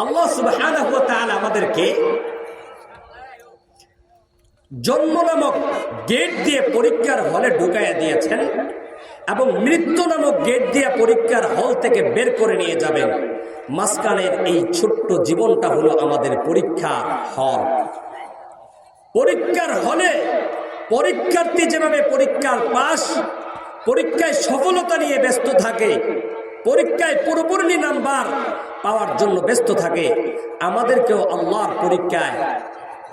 আল্লাহ তাআলা আমাদেরকে জন্ম নামক গেট দিয়ে পরীক্ষার হলে ঢুকাইয়া দিয়েছেন এবং মৃত্যু নামক গেট দিয়ে পরীক্ষার হল থেকে বের করে নিয়ে যাবেন। মাঝখানের এই ছোট্ট জীবনটা হলো আমাদের পরীক্ষার হল। পরীক্ষার হলে পরীক্ষার্থী যেভাবে পরীক্ষার পাশ, পরীক্ষায় সফলতা নিয়ে ব্যস্ত থাকে, পরীক্ষায় পুরোপুরি নাম্বার পাওয়ার জন্য ব্যস্ত থাকে। আমাদেরকেও আল্লাহর পরীক্ষায়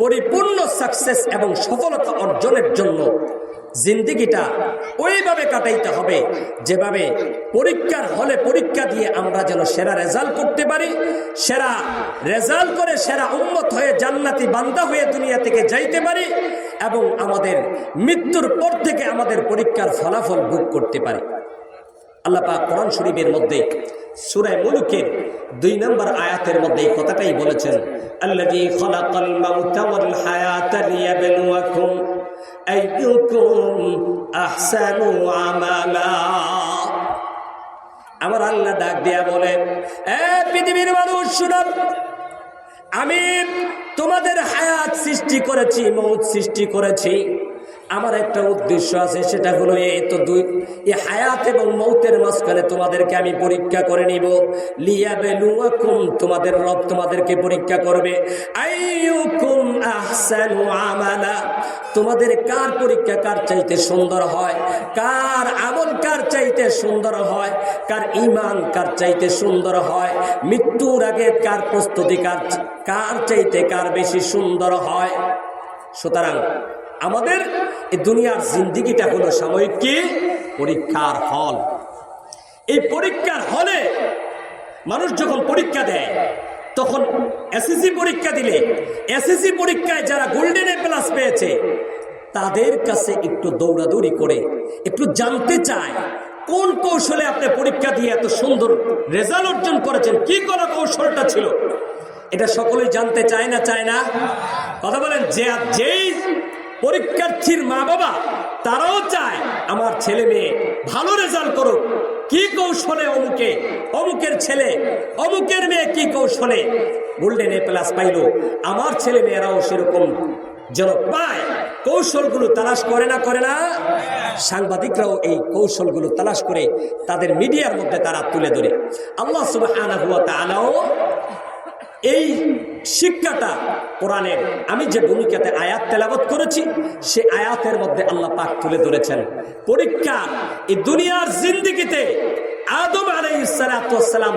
পরিপূর্ণ সাকসেস এবং সফলতা অর্জনের জন্য জিন্দিগিটা ওইভাবে কাটাইতে হবে, যেভাবে পরীক্ষার হলে পরীক্ষা দিয়ে আমরা যেন সেরা রেজাল্ট করতে পারি, সেরা রেজাল্ট করে সেরা উন্মত হয়ে জান্নাতি বান্দা হয়ে দুনিয়া থেকে যাইতে পারি এবং আমাদের মৃত্যুর পর থেকে আমাদের পরীক্ষার ফলাফল বুক করতে পারি। আল্লাপা কোরআন শরীফের মধ্যে সুরায় মুলুকের দুই নম্বর আয়াতের মধ্যে এই কথাটাই বলেছেন আমালা। আমার আল্লাহ ডাক দিয়া বলে এ পৃথিবীর মানুষ শুনুন আমি তোমাদের হায়াত সৃষ্টি করেছি, মৌত সৃষ্টি করেছি। আমার একটা উদ্দেশ্য আছে, সেটা হলো এই তো দুই এই হায়াত এবং মৌতের মাঝখানে তোমাদেরকে আমি পরীক্ষা করে নিব। লিয়া বেলুয়াকুম তোমাদের রব তোমাদেরকে পরীক্ষা করবে। আমালা, তোমাদের কার পরীক্ষা কার চাইতে সুন্দর হয়? কার আমল কার চাইতে সুন্দর হয়? কার ইমান কার চাইতে সুন্দর হয়? মৃত্যুর আগে কার প্রস্তুতি কার কার চাইতে কার বেশি সুন্দর হয়? সুতরাং আমাদের এই দুনিয়ার জিন্দিগিটা হলো সাময়িক কি? পরীক্ষার হল। এই পরীক্ষার হলে মানুষ যখন পরীক্ষা দেয়, তখন এসএসসি পরীক্ষা দিলে এসএসসি পরীক্ষায় যারা গোল্ডেন এ প্লাস পেয়েছে, তাদের কাছে একটু দৌড়াদৌড়ি করে, একটু জানতে চায়, কোন কৌশলে আপনি পরীক্ষা দিয়ে এত সুন্দর রেজাল্ট অর্জন করেছেন, কি করা কৌশলটা ছিল? এটা সকলেই জানতে চায় না চায় না? কথা বলেন, যে যেই পরীক্ষার্থীর মা বাবা তারাও চায় আমার ছেলে মেয়ে ভালো রেজাল্ট করুক। কি কৌশলে অমুকে? অমুকের ছেলে, অমুকের মেয়ে কি কৌশলে? গোল্ডেন এ প্লাস পাইল। আমার ছেলে মেয়েরাও সেরকম। যেন পায় কৌশলগুলো তালাশ করে না করে না? সাংবাদিকরাও এই কৌশলগুলো তালাশ করে তাদের মিডিয়ার মধ্যে তারা তুলে ধরে। আল্লাহ সুবাহ এই শিক্ষাটা কোরআনের আমি যে ভূমিকাতে আয়াত তেলাবত করেছি, সে আয়াতের মধ্যে আল্লাহ পাক তুলে ধরেছেন। পরীক্ষা, এই দুনিয়ার জিন্দিগিতে আদম আলাইসালাম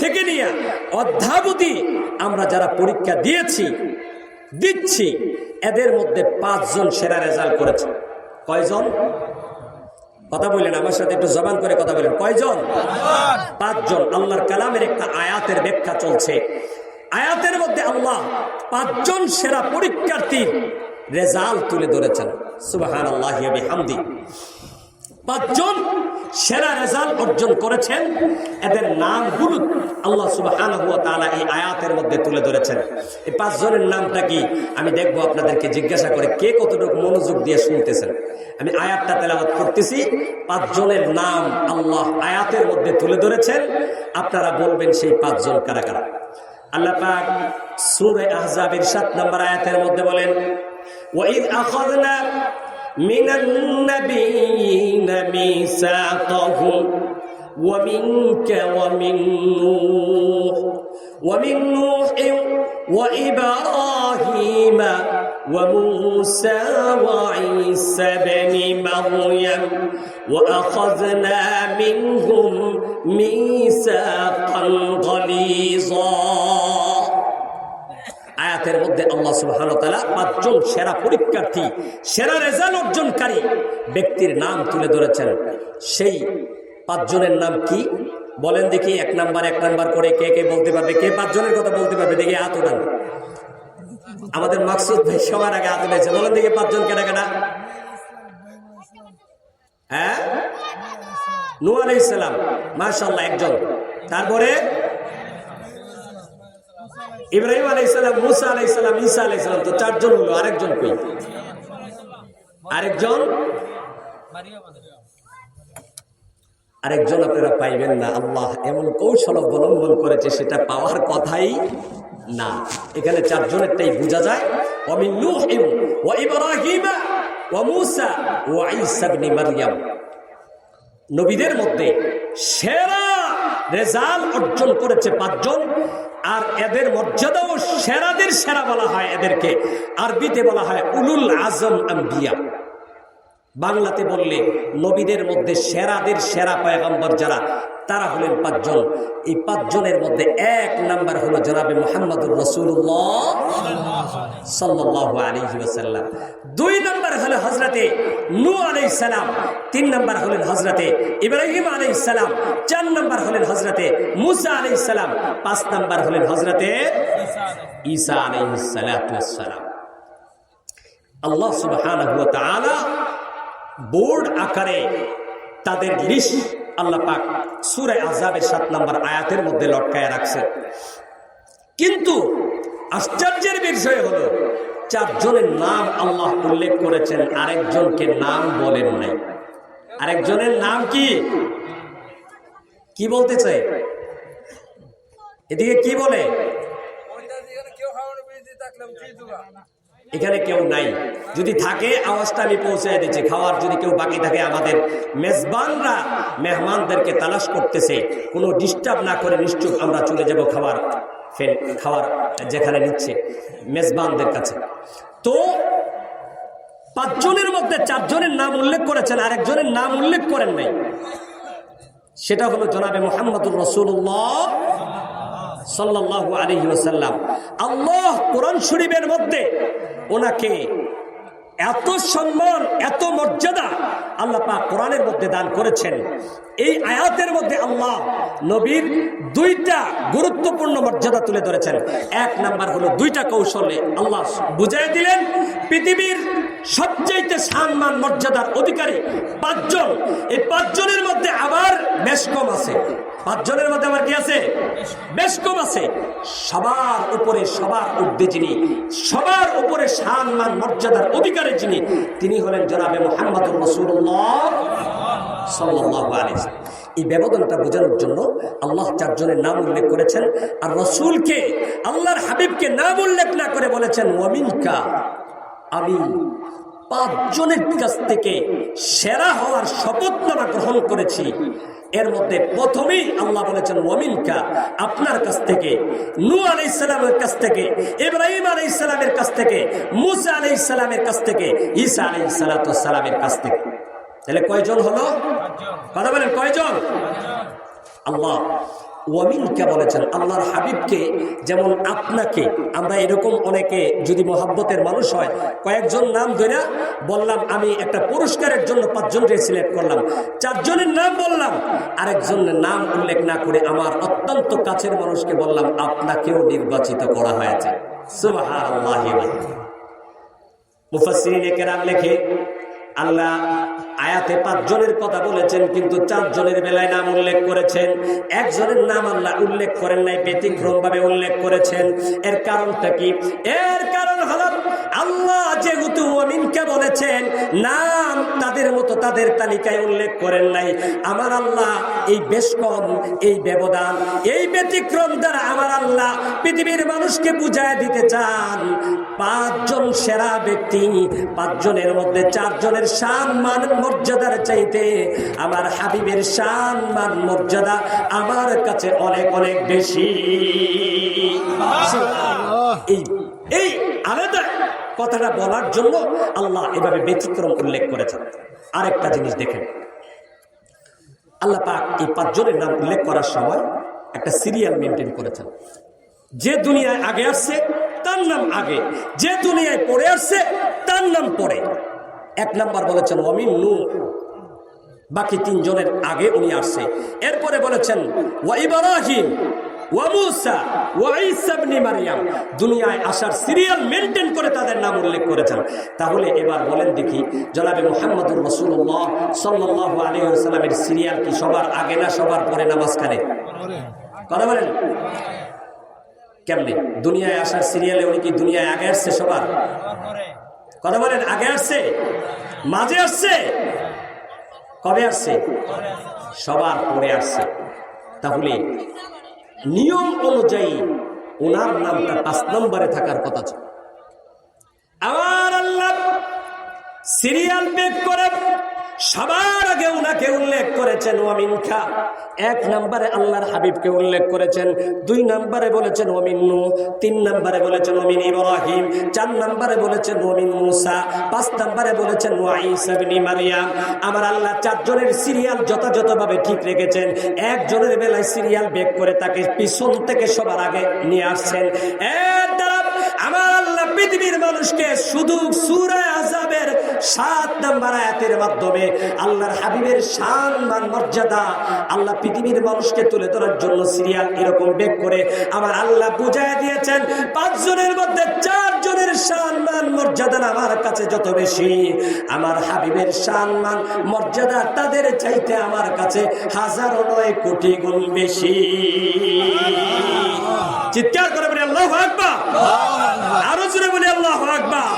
থেকে নিয়ে অধ্যাবধি আমরা যারা পরীক্ষা দিয়েছি, দিচ্ছি, এদের মধ্যে পাঁচজন সেরা রেজাল্ট করেছে। কয়জন? কথা বললেন, আমার সাথে একটু জবান করে কথা বলেন। কয়জন? পাঁচজন। আল্লাহর কালামের একটা আয়াতের ব্যাখ্যা চলছে। আয়াতের মধ্যে আল্লাহ পাঁচজন সেরা পরীক্ষার্থীর রেজাল্ট তুলে ধরেছেন। সুবাহান আল্লাহ পাঁচজন সেরা রেজাল্ট অর্জন করেছেন। এদের নামগুলো আল্লাহ সুবাহান এই আয়াতের মধ্যে তুলে ধরেছেন। এই পাঁচজনের নামটা কি? আমি দেখব আপনাদেরকে জিজ্ঞাসা করে কে কতটুকু মনোযোগ দিয়ে শুনতেছেন। আমি আয়াতটা তেলাবাদ করতেছি। পাঁচজনের নাম আল্লাহ আয়াতের মধ্যে তুলে ধরেছেন। আপনারা বলবেন সেই পাঁচজন কারা কারা? আল্লাহ পাক সূরা আহজাবের 7 নম্বর আয়াতের মধ্যে বলেন ওয়াইদ আখাযনা মিনান নাবিয়িনা মিসাকাহুম ومنك ومن نوح ومن نوح وإبراهيم وموسى وعيسى بن مريم وأخذنا منهم ميثاقا غليظا আয়াতের মধ্যে আল্লাহ সুবহান তাআলা পাঁচজন সেরা পরীক্ষার্থী সেরা রেজাল্ট অর্জনকারী ব্যক্তির নাম তুলে ধরেছেন সেই পাঁচজনের নাম কি বলেন দেখি এক নাম্বার এক নাম্বার করে কে কে বলতে পারবে কে পাঁচজনের কথা বলতে পারবে দেখি হাত উঠান আমাদের মাকসুদ ভাই সবার আগে হাত উঠেছে বলেন দেখি পাঁচজন কেনা কেনা। হ্যাঁ? নু আলাই ইসলাম মার্শাল্লাহ একজন। তারপরে? ইব্রাহিম আলাই ইসলাম মুসা আলাই ইসলাম ঈসা আলাই ইসলাম তো চারজন হলো, আরেকজন কই? আরেকজন? আরেকজন আপনারা পাইবেন না, আল্লাহ এমন কৌশল অবলম্বন করেছে, সেটা পাওয়ার কথাই না। এখানে চারজনেরটাই বোঝা যায়। নবীদের মধ্যে সেরা রেজাল্ট অর্জন করেছে পাঁচজন, আর এদের মর্যাদাও সেরাদের সেরা বলা হয় এদেরকে। আরবিতে বলা হয় উলুল আজম আম্বিয়া। বাংলাতে বললে নবীদের মধ্যে সেরাদের সেরা পয়গম্বর যারা, তারা হলেন পাঁচজন। এই পাঁচজনের মধ্যে এক নাম্বার হলো জনাবে মোহাম্মদুর রসুল্লাহ সাল্লাহ আলী দুই নম্বর হলো হজরতে নু সালাম, তিন নম্বর হলেন হজরতে ইব্রাহিম সালাম, চার নম্বর হলেন হজরতে মুসা সালাম, পাঁচ নম্বর হলেন হজরতে ঈসা আলাই সালাম। আল্লাহ তাআলা বোর্ড আকারে তাদের লিস্ট আল্লাহ পাক সুরে আজাবের সাত নম্বর আয়াতের মধ্যে লটকায় রাখছে। কিন্তু আশ্চর্যের বিষয় হলো, চারজনের নাম আল্লাহ উল্লেখ করেছেন, আরেকজনকে নাম বলেন নাই। আরেকজনের নাম কি? কি বলতে চাই এদিকে কি বলে? এখানে কেউ নাই। যদি থাকে, আওয়াজটা আমি পৌঁছে দিচ্ছি। খাওয়ার যদি কেউ বাকি থাকে, আমাদের মেজবানরা, মেহমানদেরকে তালাশ করতেছে। কোনো ডিস্টার্ব না করে নিশ্চুপ আমরা চলে যাব খাবার ফের খাওয়ার যেখানে নিচ্ছে মেজবানদের কাছে। তো পাঁচজনের মধ্যে চারজনের নাম উল্লেখ করেছেন, আরেকজনের নাম উল্লেখ করেন নাই। সেটা হলো জনাবে মোহাম্মদুর রসুল্লাহ সাল্লাল্লাহু আলাইহি ওয়াসাল্লাম। আল্লাহ কোরআন শরীফের মধ্যে ওনাকে এত সম্মান, এত মর্যাদা আল্লাহ পাক কোরআনের মধ্যে দান করেছেন। এই আয়াতের মধ্যে আল্লাহ নবীর দুইটা গুরুত্বপূর্ণ মর্যাদা তুলে ধরেছেন। এক নাম্বার হলো দুইটা কৌশলে আল্লাহ বুঝাই দিলেন, পৃথিবীর সবচাইতে সম্মান মর্যাদার অধিকারী পাঁচজন। এই পাঁচজনের মধ্যে আবার বেশ কম আছে। পাঁচজনের মধ্যে আবার কি আছে? বেশ কম আছে। সবার উপরে সবার ঊর্ধ্বে যিনি, সবার উপরে সম্মান মর্যাদার অধিকারী যিনি, তিনি হলেন জনাবে মোহাম্মদুর রসুল্লাহ। এই ব্যবধানটা বোঝানোর জন্য আল্লাহ চারজনের নাম উল্লেখ করেছেন। আর রসুলকে, আল্লাহর হাবিবকে নাম উল্লেখ না করে বলেছেন ওয়ামিনকা আমি পাঁচজনের কাছ থেকে সেরা হওয়ার শপথনামা গ্রহণ করেছি। এর মধ্যে প্রথমেই আল্লাহ বলেছেন, ওয়ামিনকা আপনার কাছ থেকে নু আলি ইসলামের কাছ থেকে, ইব্রাহিম আলি ইসলামের কাছ থেকে, মুসা আলি ইসলামের কাছ থেকে, ঈসা আলি সালামের কাছ থেকে। তাহলে কয়জন হলো? কথা বলেন, কয়জন? আল্লাহ। ওয়ামিনকে বলেছেন, আল্লাহর হাবিবকে যেমন আপনাকে, আমরা এরকম অনেকে যদি মোহাব্বতের মানুষ হয়, কয়েকজন নাম ধরে বললাম, আমি একটা পুরস্কারের জন্য পাঁচজনকে সিলেক্ট করলাম চারজনের নাম বললাম, আরেকজনের নাম উল্লেখ না করে আমার অত্যন্ত কাছের মানুষকে বললাম, আপনাকেও নির্বাচিত করা হয়েছে বিহামদিহি। কেরাম লেখে আল্লাহ আয়াতে পাঁচজনের কথা বলেছেন, কিন্তু চারজনের বেলায় নাম উল্লেখ করেছেন। একজনের নাম আল্লাহ উল্লেখ করেন নাই ব্যতিক্রম ভাবে উল্লেখ করেছেন। এর কারণটা কি? এর কারণ হলো আল্লাহ যেহেতু অমিনকে বলেছেন, নাম তাদের মতো তাদের তালিকায় উল্লেখ করেন নাই। আমার আল্লাহ এই বেশ কম এই ব্যবধান, এই ব্যতিক্রম দ্বারা আমার আল্লাহ পৃথিবীর মানুষকে বুঝায় দিতে চান। পাঁচজন সেরা ব্যক্তি পাঁচজনের মধ্যে চারজনের সম্মান মর্যাদার চাইতে আমার হাবিবের সম্মান মর্যাদা আমার কাছে অনেক অনেক বেশি। এই এই আলাদা কথাটা বলার জন্য আল্লাহ এভাবে ব্যতিক্রম উল্লেখ করেছেন। আরেকটা জিনিস দেখেন। আল্লাহ পাক এই পাঁচজনের নাম উল্লেখ করার সময় একটা সিরিয়াল মেনটেন করেছেন। যে দুনিয়ায় আগে আসছে তার নাম আগে। যে দুনিয়ায় পড়ে আসছে, তার নাম পড়ে এক নাম্বার বলেছেন অমিন নু বাকি তিনজনের আগে উনি আসছে। এরপরে বলেছেন, ওয়া ইব্রাহিম, ওয়া মুসা, ওয়া ঈসা ইবনে মারইয়াম দুনিয়ায় আসার সিরিয়াল মেনটেন করে তাদের নাম উল্লেখ করেছেন। তাহলে এবার বলেন দেখি সিরিয়াল কি সবার আগে না সবার পরে নামাজখানে কথা বলেন? কেমনে? দুনিয়ায় আসার সিরিয়ালে উনি কি দুনিয়ায় আগে আসছে সবার? কথা বলেন, আগে আসছে? মাঝে আসছে? কবে আসছে? সবার পরে আসছে। তাহলে নিয়ম অনুযায়ী ওনার নামটা পাঁচ নম্বরে থাকার কথা ছিল। আমার আল্লাহ সিরিয়াল বেক করে সবার আগে উনাকে উল্লেখ করেছেন ওয়ামিন খা এক নম্বরে আল্লাহর হাবিবকে উল্লেখ করেছেন, দুই নম্বরে বলেছেন ওমিন নু তিন নম্বরে বলেছেন ওমিন ইব্রাহিম, চার নম্বরে বলেছেন ওমিন মুসা, পাঁচ নম্বরে বলেছেন ওয়াইসা মারিয়াম। আমার আল্লাহ চারজনের সিরিয়াল যথাযথভাবে ঠিক রেখেছেন। একজনের বেলায় সিরিয়াল বেক করে তাকে পিছন থেকে সবার আগে নিয়ে আসছেন। এর দ্বারা আমার আল্লাহ পৃথিবীর মানুষকে শুধু সুরে আজাবের সাত নাম্বার আয়াতের মাধ্যমে আল্লাহর হাবিবের শান মান মর্যাদা আল্লাহ পৃথিবীর মানুষকে তুলে ধরার জন্য সিরিয়াল এরকম বেগ করে আমার আল্লাহ বুঝাই দিয়েছেন, পাঁচজনের মধ্যে চারজনের শান মান মর্যাদা আমার কাছে যত বেশি। আমার হাবিবের শান মান মর্যাদা তাদের চাইতে আমার কাছে হাজারো নয় কোটি গুণ বেশি। চিৎকার করে বলি, আল্লাহ আকবার। আরও জোরে বলি, আল্লাহ আকবার।